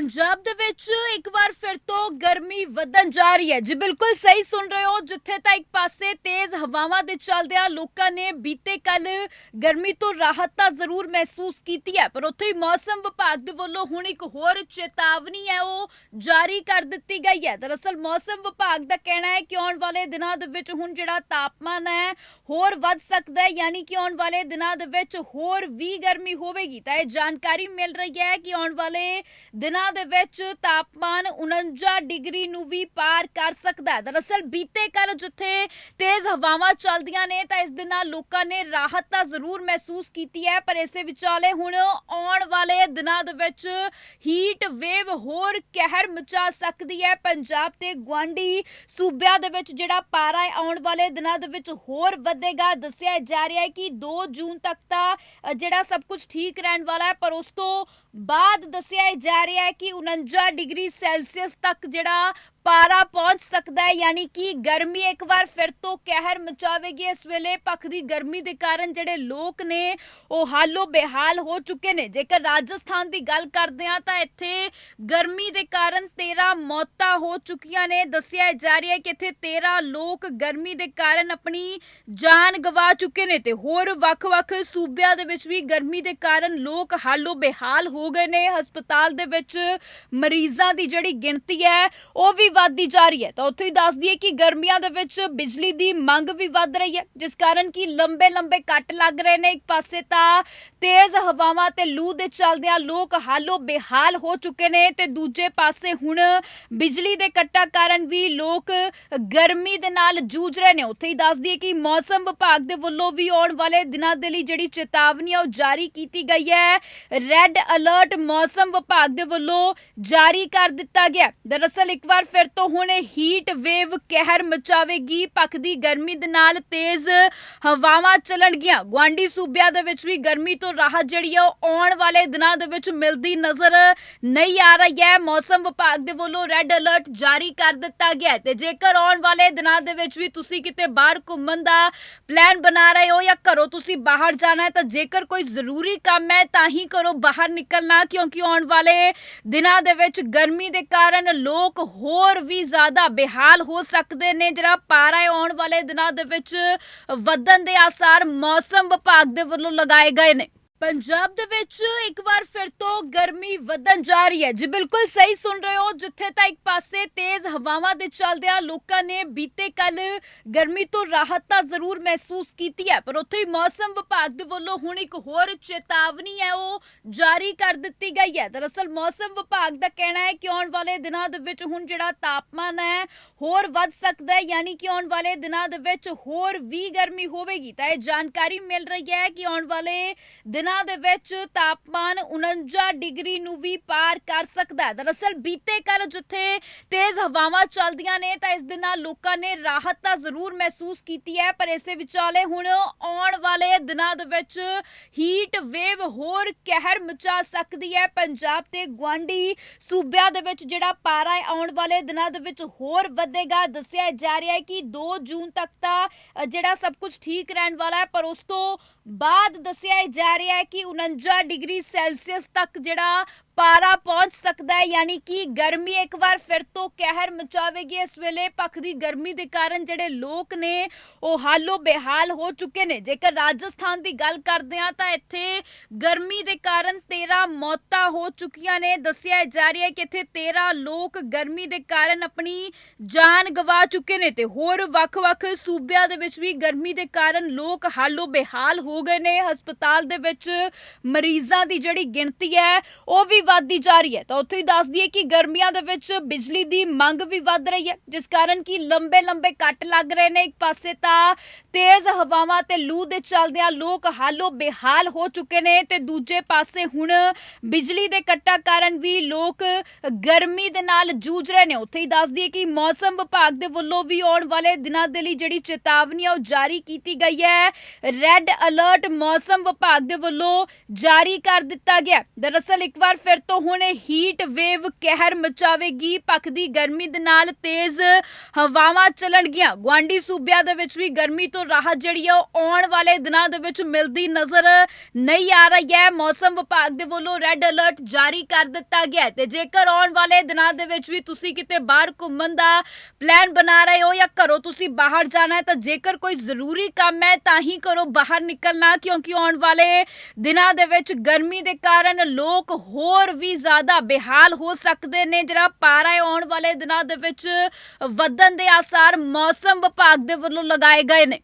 ਪੰਜਾਬ ਦੇ ਵਿੱਚ ਇੱਕ ਵਾਰ ਫਿਰ ਤੋਂ ਗਰਮੀ ਵਧਣ ਜਾ ਰਹੀ ਹੈ। ਜੀ ਬਿਲਕੁਲ ਸਹੀ ਸੁਣ ਰਹੇ ਹੋ, ਜਿੱਥੇ ਤਾਂ ਇੱਕ ਪਾਸੇ ਤੇਜ਼ ਹਵਾਵਾਂ ਦੇ ਚੱਲਦਿਆਂ ਲੋਕਾਂ ਨੇ ਬੀਤੇ ਕੱਲ ਗਰਮੀ ਤੋਂ ਰਾਹਤ ਤਾਂ ਜ਼ਰੂਰ ਮਹਿਸੂਸ ਕੀਤੀ ਹੈ, ਪਰ ਉੱਥੇ ਹੀ ਮੌਸਮ ਵਿਭਾਗ ਦੇ ਵੱਲੋਂ ਹੁਣ ਇੱਕ ਹੋਰ ਚੇਤਾਵਨੀ ਹੈ, ਉਹ ਜਾਰੀ ਕਰ ਦਿੱਤੀ ਗਈ ਹੈ। ਦਰਅਸਲ ਮੌਸਮ ਵਿਭਾਗ ਦਾ ਕਹਿਣਾ ਹੈ ਕਿ ਆਉਣ ਵਾਲੇ ਦਿਨਾਂ ਦੇ ਵਿੱਚ ਹੁਣ ਜਿਹੜਾ ਤਾਪਮਾਨ ਹੈ, ਹੋਰ ਵੱਧ ਸਕਦਾ ਹੈ, ਯਾਨੀ ਕਿ ਆਉਣ ਵਾਲੇ ਦਿਨਾਂ ਦੇ ਵਿੱਚ ਹੋਰ ਵੀ ਗਰਮੀ ਹੋਵੇਗੀ। ਤਾਂ ਇਹ ਜਾਣਕਾਰੀ ਮਿਲ ਰਹੀ ਹੈ ਕਿ ਆਉਣ ਵਾਲੇ ਦਿਨਾਂ ਦੇ ਵਿੱਚ ਤਾਪਮਾਨ 49 ਡਿਗਰੀ ਨੂੰ ਵੀ ਪਾਰ ਕਰ ਸਕਦਾ ਹੈ। ਦਰਅਸਲ ਬੀਤੇ ਕੱਲ ਜਿੱਥੇ ਤੇਜ਼ ਹਵਾਵਾਂ ਚੱਲਦੀਆਂ ਨੇ, ਤਾਂ ਇਸ ਦੇ ਨਾਲ ਲੋਕਾਂ ਨੇ ਰਾਹਤ ਤਾਂ ਜ਼ਰੂਰ ਮਹਿਸੂਸ ਕੀਤੀ ਹੈ, ਪਰ ਇਸੇ ਵਿਚਾਲੇ ਹੁਣ ਆਉਣ ਵਾਲੇ ਦਿਨਾਂ ਦੇ ਵਿੱਚ ਹੀਟ ਵੇਵ ਹੋਰ ਕਹਿਰ ਮਚਾ ਸਕਦੀ ਹੈ। ਪੰਜਾਬ ਤੇ ਗੁਆਂਢੀ ਸੂਬਿਆਂ ਦੇ ਵਿੱਚ ਜਿਹੜਾ ਪਾਰਾ ਹੈ, ਆਉਣ ਵਾਲੇ ਦਿਨਾਂ ਦੇ ਵਿੱਚ ਹੋਰ ਵਧੇਗਾ। ਦੱਸਿਆ ਜਾ ਰਿਹਾ ਹੈ ਕਿ 2 ਜੂਨ ਤੱਕ ਤਾਂ ਜਿਹੜਾ ਸਭ ਕੁਝ ਠੀਕ ਰਹਿਣ ਵਾਲਾ ਹੈ, ਪਰ ਉਸ ਤੋਂ ਬਾਅਦ ਦੱਸਿਆ ਜਾ ਰਿਹਾ ਹੈ ਕਿ 49 ਡਿਗਰੀ ਸੈਲਸੀਅਸ ਤੱਕ ਜਿਹੜਾ ਪਾਰਾ ਪਹੁੰਚ ਸਕਦਾ ਹੈ, ਯਾਨੀ ਕਿ ਗਰਮੀ ਇੱਕ ਵਾਰ ਫਿਰ ਤੋਂ ਕਹਿਰ ਮਚਾਵੇਗੀ। ਇਸ ਵੇਲੇ ਪਖਦੀ ਗਰਮੀ ਦੇ ਕਾਰਨ ਜਿਹੜੇ ਲੋਕ ਨੇ, ਉਹ ਹਾਲੋ ਬੇਹਾਲ ਹੋ ਚੁੱਕੇ ਨੇ। ਜੇਕਰ ਰਾਜਸਥਾਨ ਦੀ ਗੱਲ ਕਰਦੇ ਹਾਂ, ਤਾਂ ਇੱਥੇ ਗਰਮੀ ਦੇ ਕਾਰਨ 13 ਮੌਤਾਂ ਹੋ ਚੁੱਕੀਆਂ ਨੇ। ਦੱਸਿਆ ਜਾ ਰਿਹਾ ਹੈ ਕਿ ਇੱਥੇ 13 ਲੋਕ ਗਰਮੀ ਦੇ ਕਾਰਨ ਆਪਣੀ ਜਾਨ ਗਵਾ ਚੁੱਕੇ ਨੇ ਤੇ ਹੋਰ ਵੱਖ-ਵੱਖ ਸੂਬਿਆਂ ਦੇ ਵਿੱਚ ਵੀ ਗਰਮੀ ਦੇ ਕਾਰਨ ਲੋਕ ਹਾਲੋ ਬੇਹਾਲ ਹੋ ਗਏ ਨੇ। ਹਸਪਤਾਲ ਦੇ ਵਿੱਚ ਮਰੀਜ਼ਾਂ ਦੀ ਜਿਹੜੀ ਗਿਣਤੀ ਹੈ, ਉਹ ਵੀ ਵੱਧਦੀ ਜਾ ਰਹੀ ਹੈ। ਤਾਂ ਉੱਥੇ ਹੀ ਦੱਸ ਦਈਏ ਕਿ ਗਰਮੀਆਂ ਦੇ ਵਿੱਚ ਬਿਜਲੀ ਦੀ ਮੰਗ ਵੀ ਵੱਧ ਰਹੀ ਹੈ, ਜਿਸ ਕਾਰਨ ਕਿ ਲੰਬੇ ਲੰਬੇ ਕੱਟ ਲੱਗ ਰਹੇ ਨੇ। ਇੱਕ ਪਾਸੇ ਤਾਂ ਤੇਜ਼ ਹਵਾਵਾਂ ਤੇ ਲੂ ਦੇ ਚੱਲਦਿਆਂ ਲੋਕ ਹਾਲੋ ਬੇਹਾਲ ਹੋ ਚੁੱਕੇ ਨੇ ਤੇ ਦੂਜੇ ਪਾਸੇ ਹੁਣ ਬਿਜਲੀ ਦੇ ਕੱਟਾਂ ਕਾਰਨ ਵੀ ਲੋਕ ਗਰਮੀ ਦੇ ਨਾਲ ਜੂਝ ਰਹੇ ਨੇ। ਉੱਥੇ ਹੀ ਦੱਸ ਦਈਏ ਕਿ ਮੌਸਮ ਵਿਭਾਗ ਦੇ ਵੱਲੋਂ ਵੀ ਆਉਣ ਵਾਲੇ ਦਿਨਾਂ ਦੇ ਲਈ ਜਿਹੜੀ ਚੇਤਾਵਨੀ ਹੈ ਉਹ ਜਾਰੀ ਕੀਤੀ ਗਈ ਹੈ। ਰੈੱਡ ਅਲਰਟ ਮੌਸਮ ਵਿਭਾਗ ਦੇ ਵੱਲੋਂ ਜਾਰੀ ਕਰ ਦਿੱਤਾ ਗਿਆ। ਦਰਅਸਲ ਇੱਕ ਵਾਰ ਫਿਰ ਤੋਂ ਹੁਣ ਹੀਟ ਵੇਵ ਕਹਿਰ ਮਚਾਵੇਗੀ। ਪੱਕਦੀ ਗਰਮੀ ਦੇ ਨਾਲ ਤੇਜ਼ ਹਵਾਵਾਂ ਚੱਲਣਗੀਆਂ। ਗੁਆਂਢੀ ਸੂਬਿਆਂ ਦੇ ਵਿੱਚ ਵੀ ਗਰਮੀ ਤੋਂ ਰਾਹਤ ਜਿਹੜੀ ਹੈ ਉਹ ਆਉਣ ਵਾਲੇ ਦਿਨਾਂ ਦੇ ਵਿੱਚ ਮਿਲਦੀ ਨਜ਼ਰ ਨਹੀਂ ਆ ਰਹੀ ਹੈ। ਮੌਸਮ ਵਿਭਾਗ ਦੇ ਵੱਲੋਂ ਰੈੱਡ ਅਲਰਟ ਜਾਰੀ ਕਰ ਦਿੱਤਾ ਗਿਆ ਤੇ ਜੇਕਰ ਆਉਣ ਵਾਲੇ ਦਿਨਾਂ ਦੇ ਵਿੱਚ ਵੀ ਤੁਸੀਂ ਕਿਤੇ ਬਾਹਰ ਘੁੰਮਣ ਦਾ ਪਲਾਨ ਬਣਾ ਰਹੇ ਹੋ ਜਾਂ ਘਰੋਂ ਤੁਸੀਂ ਬਾਹਰ ਜਾਣਾ ਹੈ, ਤਾਂ ਜੇਕਰ ਕੋਈ ਜ਼ਰੂਰੀ ਕੰਮ ਹੈ, ਤਾਂ ਹੀ ਘਰੋਂ ਬਾਹਰ ਨਿਕਲਣਾ, ਕਿਉਂਕਿ ਆਉਣ ਵਾਲੇ ਦਿਨਾਂ ਦੇ ਵਿੱਚ ਗਰਮੀ ਦੇ ਕਾਰਨ ਲੋਕ ਹੋਰ ਵੀ ਜ਼ਿਆਦਾ ਬੇਹਾਲ ਹੋ ਸਕਦੇ ਨੇ। ਜਿਹੜਾ ਪਾਰਾ ਹੈ, ਆਉਣ ਵਾਲੇ ਦਿਨਾਂ ਦੇ ਵਿੱਚ ਵਧਣ ਦੇ ਆਸਾਰ ਮੌਸਮ ਵਿਭਾਗ ਦੇ ਵੱਲੋਂ ਲਗਾਏ ਗਏ ਨੇ। ਪੰਜਾਬ ਦੇ ਵਿੱਚ ਇੱਕ ਵਾਰ ਫਿਰ ਤੋਂ ਗਰਮੀ ਵਧਣ ਜਾ ਰਹੀ ਹੈ। ਜੀ ਬਿਲਕੁਲ ਸਹੀ ਸੁਣ ਰਹੇ ਹੋ, ਜਿੱਥੇ ਤਾਂ ਇੱਕ ਪਾਸੇ ਤੇਜ਼ ਹਵਾਵਾਂ ਦੇ ਚੱਲਦਿਆਂ ਲੋਕਾਂ ਨੇ ਬੀਤੇ ਕੱਲ ਗਰਮੀ ਤੋਂ ਰਾਹਤ ਤਾਂ ਜ਼ਰੂਰ ਮਹਿਸੂਸ ਕੀਤੀ ਹੈ, ਪਰ ਉੱਥੇ ਹੀ ਮੌਸਮ ਵਿਭਾਗ ਦੇ ਵੱਲੋਂ ਹੁਣ ਇੱਕ ਹੋਰ ਚੇਤਾਵਨੀ ਹੈ, ਉਹ ਜਾਰੀ ਕਰ ਦਿੱਤੀ ਗਈ ਹੈ। ਦਰਅਸਲ ਮੌਸਮ ਵਿਭਾਗ ਦਾ ਕਹਿਣਾ ਹੈ ਕਿ ਆਉਣ ਵਾਲੇ ਦਿਨਾਂ ਦੇ ਵਿੱਚ ਹੁਣ ਜਿਹੜਾ ਤਾਪਮਾਨ ਹੈ, ਹੋਰ ਵੱਧ ਸਕਦਾ ਹੈ, ਯਾਨੀ ਕਿ ਆਉਣ ਵਾਲੇ ਦਿਨਾਂ ਦੇ ਵਿੱਚ ਹੋਰ ਵੀ ਗਰਮੀ ਹੋਵੇਗੀ। ਤਾਂ ਇਹ ਜਾਣਕਾਰੀ ਮਿਲ ਰਹੀ ਹੈ ਕਿ ਆਉਣ ਵਾਲੇ ਦਿਨਾਂ ਦੇ ਵਿੱਚ ਤਾਪਮਾਨ 49 ਡਿਗਰੀ ਨੂੰ ਵੀ ਪਾਰ ਕਰ ਸਕਦਾ ਹੈ। ਦਰਅਸਲ ਬੀਤੇ ਕੱਲ ਜਿੱਥੇ ਤੇਜ਼ ਹਵਾਵਾਂ ਚੱਲਦੀਆਂ ਨੇ, ਤਾਂ ਇਸ ਦੇ ਨਾਲ ਲੋਕਾਂ ਨੇ ਰਾਹਤ ਤਾਂ ਜ਼ਰੂਰ ਮਹਿਸੂਸ ਕੀਤੀ ਹੈ, ਪਰ ਇਸੇ ਵਿਚਾਲੇ ਹੁਣ ਆਉਣ ਵਾਲੇ ਦਿਨਾਂ ਦੇ ਵਿੱਚ ਹੀਟ ਵੇਵ ਹੋਰ ਕਹਿਰ ਮਚਾ ਸਕਦੀ ਹੈ। ਪੰਜਾਬ ਤੇ ਗੁਆਂਢੀ ਸੂਬਿਆਂ ਦੇ ਵਿੱਚ ਜਿਹੜਾ ਪਾਰਾ ਹੈ, ਆਉਣ ਵਾਲੇ ਦਿਨਾਂ ਦੇ ਵਿੱਚ ਹੋਰ ਵਧੇਗਾ। ਦੱਸਿਆ ਜਾ ਰਿਹਾ ਹੈ ਕਿ 2 ਜੂਨ ਤੱਕ ਤਾਂ ਜਿਹੜਾ ਸਭ ਕੁਝ ਠੀਕ ਰਹਿਣ ਵਾਲਾ ਹੈ, ਪਰ ਉਸ ਤੋਂ ਬਾਅਦ ਦੱਸਿਆ ਜਾ ਰਿਹਾ ਹੈ ਕਿ 49 ਡਿਗਰੀ ਸੈਲਸੀਅਸ ਤੱਕ ਜਿਹੜਾ ਪਾਰਾ ਪਹੁੰਚ ਸਕਦਾ ਹੈ, ਯਾਨੀ ਕਿ ਗਰਮੀ ਇੱਕ ਵਾਰ ਫਿਰ ਤੋਂ ਕਹਿਰ ਮਚਾਵੇਗੀ। ਇਸ ਵੇਲੇ ਪਖਦੀ ਗਰਮੀ ਦੇ ਕਾਰਨ ਜਿਹੜੇ ਲੋਕ ਨੇ, ਉਹ ਹਾਲੋ ਬੇਹਾਲ ਹੋ ਚੁੱਕੇ ਨੇ। ਜੇਕਰ ਰਾਜਸਥਾਨ ਦੀ ਗੱਲ ਕਰਦੇ ਹਾਂ, ਤਾਂ ਇੱਥੇ ਗਰਮੀ ਦੇ ਕਾਰਨ 13 ਮੌਤਾਂ ਹੋ ਚੁੱਕੀਆਂ ਨੇ। ਦੱਸਿਆ ਜਾ ਰਿਹਾ ਹੈ ਕਿ ਇੱਥੇ 13 ਲੋਕ ਗਰਮੀ ਦੇ ਕਾਰਨ ਆਪਣੀ ਜਾਨ ਗਵਾ ਚੁੱਕੇ ਨੇ ਤੇ ਹੋਰ ਵੱਖ-ਵੱਖ ਸੂਬਿਆਂ ਦੇ ਵਿੱਚ ਵੀ ਗਰਮੀ ਦੇ ਕਾਰਨ ਲੋਕ ਹਾਲੋ ਬੇਹਾਲ ਹੋ ਗਏ ਨੇ। ਹਸਪਤਾਲ ਦੇ ਵਿੱਚ ਮਰੀਜ਼ਾਂ ਦੀ ਜਿਹੜੀ ਗਿਣਤੀ ਹੈ, ਉਹ ਵੀ ਵੱਧਦੀ ਜਾ ਰਹੀ ਹੈ। ਤਾਂ ਉੱਥੇ ਹੀ ਦੱਸ ਦਈਏ ਕਿ ਗਰਮੀਆਂ ਦੇ ਵਿੱਚ ਬਿਜਲੀ ਦੀ ਮੰਗ ਵੀ ਵੱਧ ਰਹੀ ਹੈ, ਜਿਸ ਕਾਰਨ ਕਿ ਲੰਬੇ ਲੰਬੇ ਕੱਟ ਲੱਗ ਰਹੇ ਨੇ ਇੱਕ ਪਾਸੇ ਤਾਂ। ਤੇਜ਼ ਹਵਾਵਾਂ ਤੇ ਲੂ ਦੇ ਚੱਲਦਿਆਂ ਲੋਕ ਹਾਲੋ ਬੇਹਾਲ ਹੋ ਚੁੱਕੇ ਨੇ ਤੇ ਦੂਜੇ ਪਾਸੇ ਹੁਣ ਬਿਜਲੀ ਦੇ ਕੱਟਾਂ ਕਾਰਨ ਵੀ ਲੋਕ ਗਰਮੀ ਦੇ ਨਾਲ ਜੂਝ ਰਹੇ ਨੇ। ਉੱਥੇ ਹੀ ਦੱਸ ਦਈਏ ਕਿ ਮੌਸਮ ਵਿਭਾਗ ਦੇ ਵੱਲੋਂ ਵੀ ਆਉਣ ਵਾਲੇ ਦਿਨਾਂ ਦੇ ਲਈ ਜਿਹੜੀ ਚੇਤਾਵਨੀ ਹੈ ਉਹ ਜਾਰੀ ਕੀਤੀ ਗਈ ਹੈ। ਰੈੱਡ ਅਲਰਟ ਮੌਸਮ ਵਿਭਾਗ ਦੇ ਵੱਲੋਂ ਜਾਰੀ ਕਰ ਦਿੱਤਾ ਗਿਆ। ਦਰਅਸਲ ਇੱਕ ਵਾਰ ਫਿਰ ਤੋਂ ਹੁਣ ਹੀਟ ਵੇਵ ਕਹਿਰ ਮਚਾਵੇਗੀ। ਪੱਕਦੀ ਗਰਮੀ ਦੇ ਨਾਲ ਤੇਜ਼ ਹਵਾਵਾਂ ਚੱਲਣਗੀਆਂ। ਗੁਆਂਢੀ ਸੂਬਿਆਂ ਦੇ ਵਿੱਚ ਵੀ ਗਰਮੀ ਤੋਂ ਰਾਹਤ ਜਿਹੜੀ ਹੈ ਉਹ ਆਉਣ ਵਾਲੇ ਦਿਨਾਂ ਦੇ ਵਿੱਚ ਮਿਲਦੀ ਨਜ਼ਰ ਨਹੀਂ ਆ ਰਹੀ ਹੈ। ਮੌਸਮ ਵਿਭਾਗ ਦੇ ਵੱਲੋਂ ਰੈੱਡ ਅਲਰਟ ਜਾਰੀ ਕਰ ਦਿੱਤਾ ਗਿਆ ਹੈ ਤੇ ਜੇਕਰ ਆਉਣ ਵਾਲੇ ਦਿਨਾਂ ਦੇ ਵਿੱਚ ਵੀ ਤੁਸੀਂ ਕਿਤੇ ਬਾਹਰ ਘੁੰਮਣ ਦਾ ਪਲਾਨ ਬਣਾ ਰਹੇ ਹੋ ਜਾਂ ਘਰੋਂ ਤੁਸੀਂ ਬਾਹਰ ਜਾਣਾ ਹੈ ਤਾਂ ਜੇਕਰ ਕੋਈ ਜ਼ਰੂਰੀ ਕੰਮ ਹੈ ਤਾਂ ਹੀ ਘਰੋਂ ਬਾਹਰ ਨਿਕਲਣਾ, ਕਿਉਂਕਿ ਆਉਣ ਵਾਲੇ ਦਿਨਾਂ ਦੇ ਵਿੱਚ ਗਰਮੀ ਦੇ ਕਾਰਨ ਲੋਕ ਹੋਰ ਵੀ ਜ਼ਿਆਦਾ ਬੇਹਾਲ ਹੋ ਸਕਦੇ ਨੇ। ਜਿਹੜਾ ਪਾਰਾ ਹੈ, ਆਉਣ ਵਾਲੇ ਦਿਨਾਂ ਦੇ ਵਿੱਚ ਵਧਣ ਦੇ ਆਸਾਰ ਮੌਸਮ ਵਿਭਾਗ ਦੇ ਵੱਲੋਂ ਲਗਾਏ ਗਏ ਨੇ।